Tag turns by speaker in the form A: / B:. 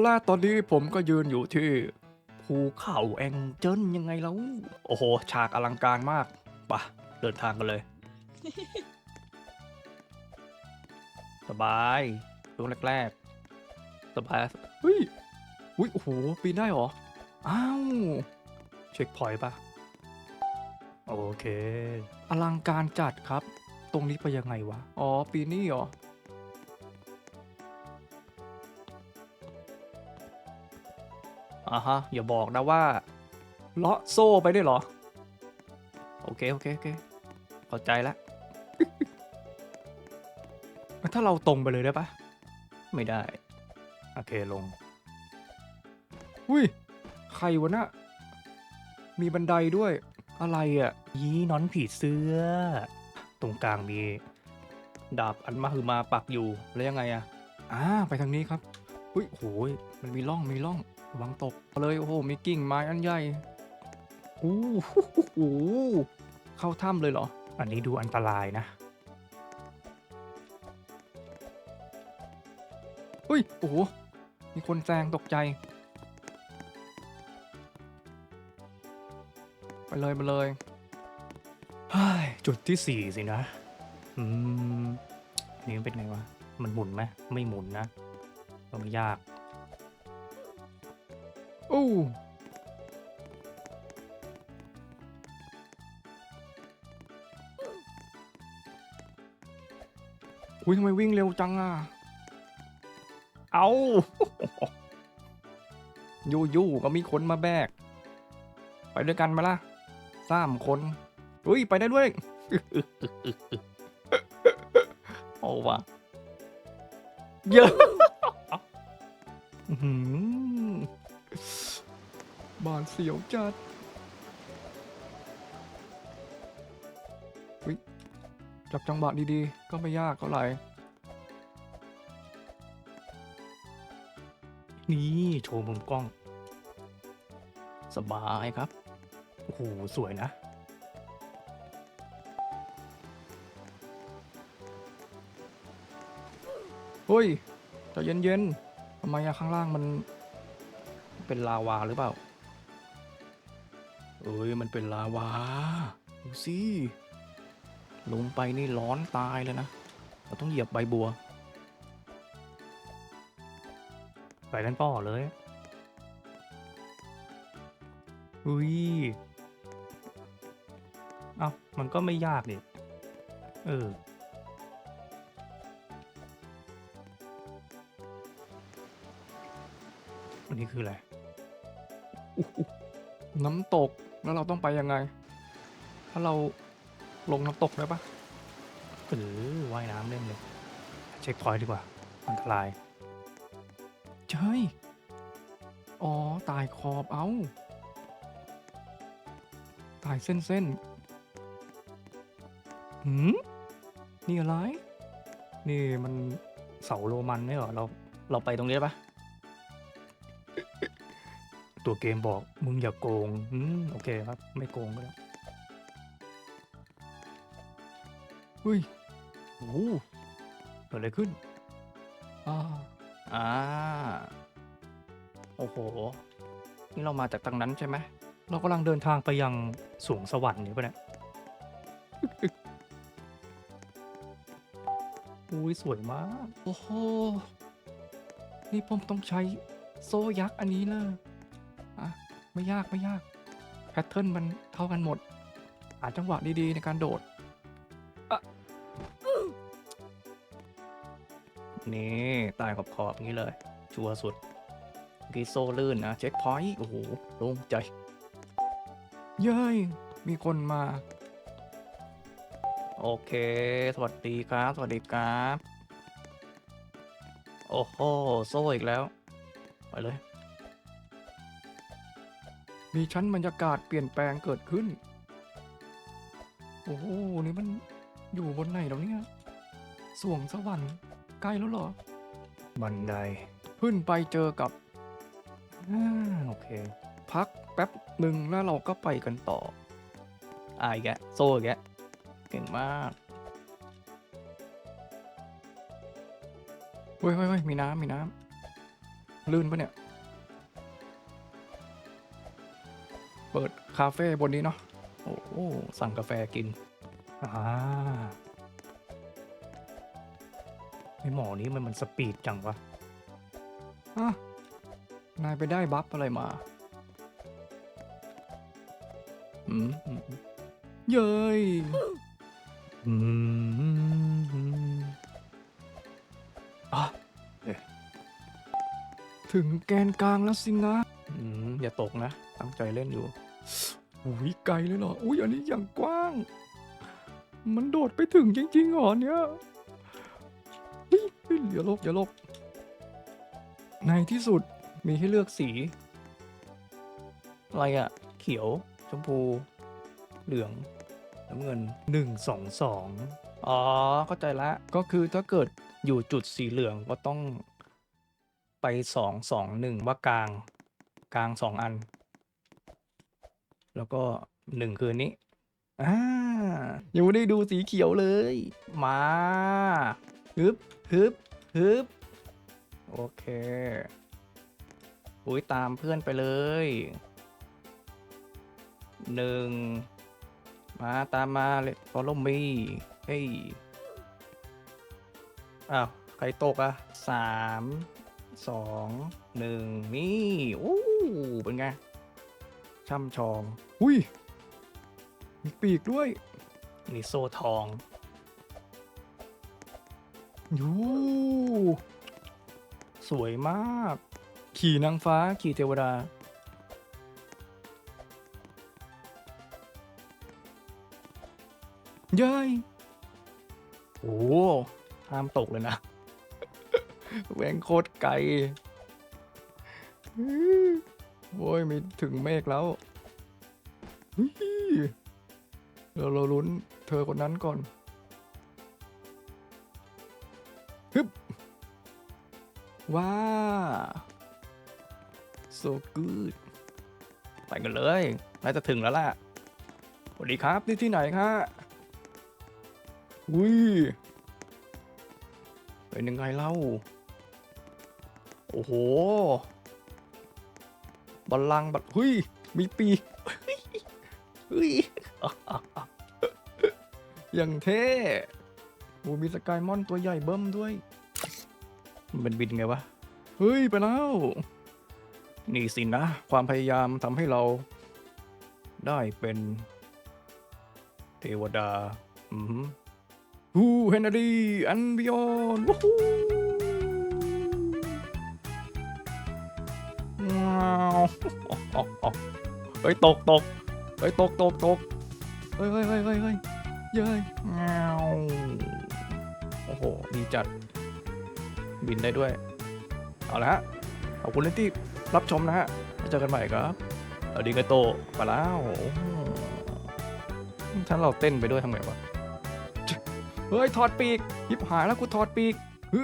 A: และตอนนี้ผมก็ยืนอยู่ที่ภูเขาแองเจิลยังไงแล้ว โอ้โห ฉากอลังการมากปะเดินทางกันเลย สบายช่วงแรกๆ สบายเฮ้ยอุ้ยโอ้โห ปีนได้เหรอ อ้าว เช็คพอยต์ปะโอเค อลังการจัดครับ ตรงนี้ไปยังไงวะ อ๋อ ปีนี้เหรอ อ่าฮะ อย่าบอกนะว่าเลาะโซ่ไปได้วยเหรอ โอเค โอเค โอเคเข้าใจแล้ว ถ้าเราตรงไปเลยได้ปะไม่ได้ โอเคลง อุ้ย ใครวะน่ะมีบันไดด้วย อะไรอะยีนอนผีเสื้อ ตรงกลางมี ดาบอันมาคือมาปักอยู่ แล้วยังไงอะอ่าไปทางนี้ครับ อุ้ยโหยมันมีร่อง มีร่อง ระวังตกเลยโอ้โหมีกิ่งไม้อันใหญ่อู้หูหูเข้าถ้ำเลยเหรอ อันนี้ดูอันตรายนะอุ้ยโอ้โหมีคนแซงตกใจ ไปเลยไปเลยเฮ้ยจุดที่สี่สินะ อืม นี่มันเป็นไงวะ มันหมุนไหมไม่หมุนนะก็ไม่ยากโอ้อุ้ยทำไมวิ่งเร็วจังอะ เอายู่ๆก็มีคนมาแบก ไปด้วยกันมาล่ะสามคนอุ้ย ไปได้ด้วย โอ้วะเยอะอื้อหือ บานเสียวจัดวิจับจังหวะดีๆ ก็ไม่ยากเท่าไหร่ นี่โชว์มุมกล้อง สบายครับ โอ้โห สวยนะเฮ้ยใจเย็นๆทำไมอะข้างล่างมันเป็นลาวาหรือเปล่า เอ้ยมันเป็นลาวาดูสิลงไปนี่ร้อนตายเลยนะ เราต้องเหยียบใบบัว ไปกันต่อเลยอุ้ยเอ้ามันก็ไม่ยากดิเอออันนี้คืออะไรอุ๊ยอุ๊ยน้ำตก แล้วเราต้องไปยังไง ถ้าเราลงน้ำตกได้ปะเออว่ายน้ำเล่นเลย เช็คพอยต์ดีกว่า อันตรายใช่อ๋อ ตายขอบเอา ตายเส้นเส้นๆหืมนี่อะไร นี่มันเสาโรมันไม่เหรอ เรา เราไปตรงนี้ได้ปะ ตัวเกมบอก มึงอย่าโกงอืมโอเคครับ ไม่โกงก็ได้อุ้ยโอ้โหเกิดอะไรขึ้นอ่าอ่าโอ้โห นี่เรามาจากทางนั้นใช่ไหม เรากำลังเดินทางไปยังสวงสวรรค์อยู่ปะเนี่ยอุ้ยสวยมาก โอ้โห นี่ผมต้องใช้โซ่ยักษ์อันนี้เลยอะ ไม่ยากไม่ยาก แพทเทิร์นมันเท่ากันหมดหาจังหวะดีๆในการโดดอะนี่ตายขอบขอบๆอย่างนี้เลย ชัวร์สุดเมื่อกี้โซ่ลื่นนะ เช็คพอยต์โอ้โหโล่งใจ เย้ย มีคนมา โอเค สวัสดีครับ สวัสดีครับ โอ้โห โซ่อีกแล้ว ไปเลย มีชั้นบรรยากาศเปลี่ยนแปลงเกิดขึ้น โอ้โห นี่มันอยู่บนไหนแล้วเนี่ยสวงสวรรค์ใกล้แล้วเหรอ บันได ขึ้นไปเจอกับอ่าโอเค พักแป๊บหนึ่งแล้วเราก็ไปกันต่ออายแกะโซ่อีกแกะเก่งมากเฮ้ยเฮ้ยเฮ้ยมีน้ำมีน้ำลื่นปะเนี่ย เปิดคาเฟ่บนนี้เนาะโอ้โหสั่งกาแฟกินอ่าไอหมอนี้มันมันสปีดจังวะอะนายไปได้บัฟอะไรมาอืมอืมเย้ยอืมอะเอ๊ะถึงแกนกลางแล้วสินะ อย่าตกนะ ตั้งใจเล่นอยู่อุ้ยไกลเลยเหรอ อุ้ยอันนี้อย่างกว้าง มันโดดไปถึงจริงๆเหรอเนี่ยเฮ้ยเฮ้ยอย่าลกอย่าลกในที่สุดมีให้เลือกสี อะไรอะเขียว ชมพู เหลือง น้ำเงินหนึ่งสองสองอ๋อ เข้าใจละ ก็คือถ้าเกิดอยู่จุดสีเหลืองก็ต้องไปสองสองหนึ่งว่ากลาง กลางสองอัน แล้วก็หนึ่งคืนนี้อ่ายังไม่ได้ดูสีเขียวเลย มาฮึบฮึบฮึบโอเคอุ้ยตามเพื่อนไปเลยหนึ่งมาตามมาเลย follow me เฮ้ยอ้าวใครตกอะสามสองหนึ่งนี่อู้ เป็นไง ช่ำชอง อุ้ย มีปีกด้วย นี่โซ่ทองยูสวยมาก ขี่นางฟ้า ขี่เทวดา เย้ยโอ้ห้ามตกเลยนะแหวงโคตรไกลอื้อ โอ้ยมีถึงเมฆแล้วเราเราลุ้นเธอคนนั้นก่อนฮึบว้า so good ไปกันเลย น่าจะถึงแล้วล่ะสวัสดีครับ นี่ที่ไหนคะอุ้ยเป็นยังไงเล่า โอ้โห บัลลังก์บัดเฮ้ยมีปีกเฮ้ยอย่างเท่โอ้มีสกายมอนตัวใหญ่เบิ้มด้วย มันเป็นบินไงวะ เฮ้ย ไปแล้ว นี่สินะ ความพยายามทำให้เราได้เป็นเทวดา อืมฮูเฮนดีอันบิออนวู้ฮู เฮ้ยตกตกเฮ้ยตกตกตกเฮ้ยเฮ้ยเฮ้ยเฮ้ยเฮ้ยเย้ยว้าวโอ้โหดีจัด บินได้ด้วย เอาละฮะขอบคุณที่รับชมนะฮะแล้วเจอกันใหม่ครับสวัสดีกาโตไปแล้วถ้าเราเต้นไปด้วยทำไงวะเฮ้ยถอดปีกยิบหายแล้วกูถอดปีกฮึ